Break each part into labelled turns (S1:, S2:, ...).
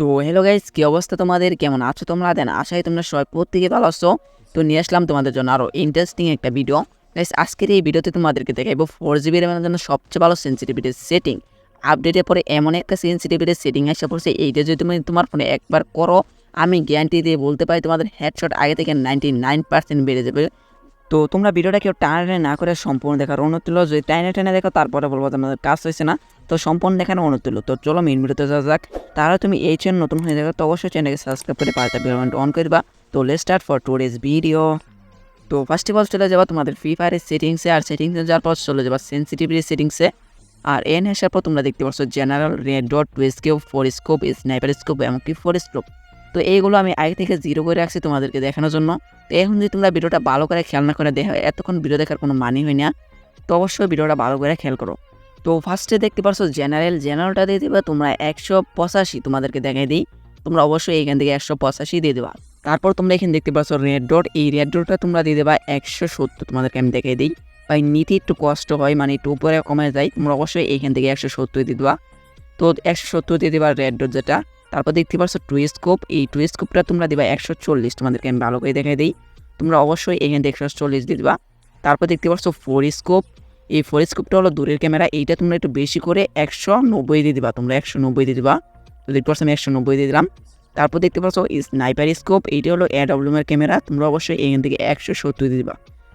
S1: তো hello guys কী অবস্থা তোমাদের? কেমন আছো তোমরা? দেন আশাই তোমরা সবাই প্রত্যেকে ভালো আছো। তো নিয়ে আসলাম তোমাদের জন্য আরও ইন্টারেস্টিং একটা ভিডিও গাইস আজকের এই ভিডিওতে তোমাদেরকে দেখাইবো ফোর জিবি র্যামের জন্য সবচেয়ে ভালো সেন্সিটিভিটির সেটিং আপডেটের পরে এমন একটা সেন্সিটিভিটির সেটিং আসা পড়ছে। এইটা যদি তুমি তোমার ফোনে একবার করো, আমি গ্যারান্টি দিয়ে বলতে পারি তোমাদের হেডশট আগে থেকে নাইনটি নাইন পার্সেন্ট বেড়ে যাবে। তো তোমরা ভিডিওটা কেউ টানা না করে সম্পূর্ণ দেখার অনুরোধ তুলো যদি টাইনে টানে দেখো, তারপরে বলব তোমাদের কাজ হয়েছে না। তো সম্পূর্ণ দেখানো অনুরোধ তুলো তো চলো মেন ভিডিওতে যাওয়া যাক। তাহলে তুমি এই চ্যানেল নতুন হয়ে যাবে তো অবশ্যই চ্যানেলকে সাবস্ক্রাইব করে পাল্টা বেলবনটা অন করে দিবা। তো let start for today's video তো ফার্স্ট অফ অল চলে যাবা তোমাদের ফ্রি ফায়ারের সেটিংসে আর সেটিংসে যাওয়ার পর চলে যাবা সেন্সিটিভিটি সেটিংসে আর এন আসার পর তোমরা দেখতে পাচ্ছ general red dot two scope four scope sniper scope এমনকি ফোর স্কোপ তো এইগুলো আমি আগে থেকে জিরো করে রাখছি তোমাদেরকে দেখানোর জন্য। তো এখন যদি তোমরা ভিডিওটা ভালো করে খেয়াল না করে দেখো, এতক্ষণ ভিডিও দেখার কোনো মানে হয় না। তো অবশ্যই ভিডিওটা ভালো করে খেয়াল করো। তো ফার্স্টে দেখতে পারছ জেনারেল জেনারেলটা দিয়ে দেবে, তোমরা একশো পঁচাশি তোমাদেরকে দেখাই দিই। তোমরা অবশ্যই এখান থেকে একশো পঁচাশি দিয়ে দেবা। তারপর তোমরা এখানে দেখতে পাচ্ছ রেড ডট এই রেড ডটটা তোমরা দিয়ে দেবা একশো সত্তর তোমাদেরকে আমি দেখাই দিই। ভাই, নিতে একটু কষ্ট হয় মানে একটু উপরে কমে যায়, তোমরা অবশ্যই এইখান থেকে একশো সত্তর দিয়ে দেবা। তো একশো সত্তর দিয়ে দেবা রেড ডট যেটা। তারপর দেখতে পাচ্ছ টুইস্কোপ এই টুইস্কোপটা তোমরা দিবা একশো চল্লিশ, তোমাদেরকে আমি ভালো করে দেখাই দিই। তোমরা অবশ্যই এখানে একশো চল্লিশ দিয়ে দিবা। তারপর দেখতে পাচ্ছ ফোর স্কোপ এই ফোর স্কোপটা হলো দূরের ক্যামেরা এইটা তোমরা একটু বেশি করে একশো নব্বই দিয়ে দিবা, তোমরা একশো নব্বই দিয়ে দিবা। দেখতে পাচ্ছ আমি একশো নব্বই দিয়ে দিলাম। তারপর দেখতে পাচ্ছ স্নাইপার স্কোপ এইটা হলো এর ক্যামেরা তোমরা অবশ্যই এখান থেকে একশো সত্তর দিয়ে দিবা।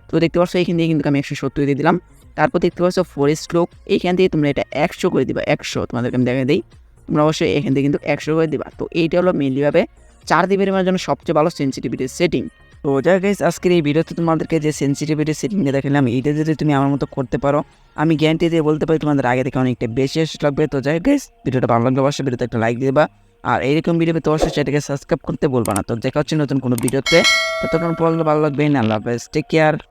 S1: তো দেখতে পাচ্ছ এখান থেকে কিন্তু আমি একশো সত্তর দিয়ে দিলাম। তারপর দেখতে পাচ্ছ ফোর স্ট্রোক এইখান থেকে তোমরা এটা একশো করে দিবা, একশো, তোমাদেরকে আমি দেখা দিই। তোমরা অবশ্যই এখান থেকে কিন্তু একশো করে দিবা। তো এইটা হলো মেনলিভাবে চার দিবের জন্য সবচেয়ে ভালো সেন্সিটিভিটির সেটিং তো যাই গাইজ আজকের এই ভিডিওতে তোমাদেরকে যে সেন্সিটিভিটি সেটিংটা দেখালাম, এইটা যদি তুমি আমার মতো করতে পারো, আমি গ্যারান্টি দিয়ে বলতে পারি তোমাদের আগে থেকে অনেকটা বেশি এসে লাগবে। তো যাই গাইজ ভিডিওটা ভালো লাগলে অবশ্যই ভিডিওতে একটা লাইক দেবা। আর এইরকম ভিডিও পেতে অবশ্যই সেটাকে সাবস্ক্রাইব করতে বলবা না। তো দেখা হচ্ছে নতুন কোনো ভিডিওতে ততক্ষণ পড়লে ভালো লাগবে না আল্লাহ হাফেজ। Take care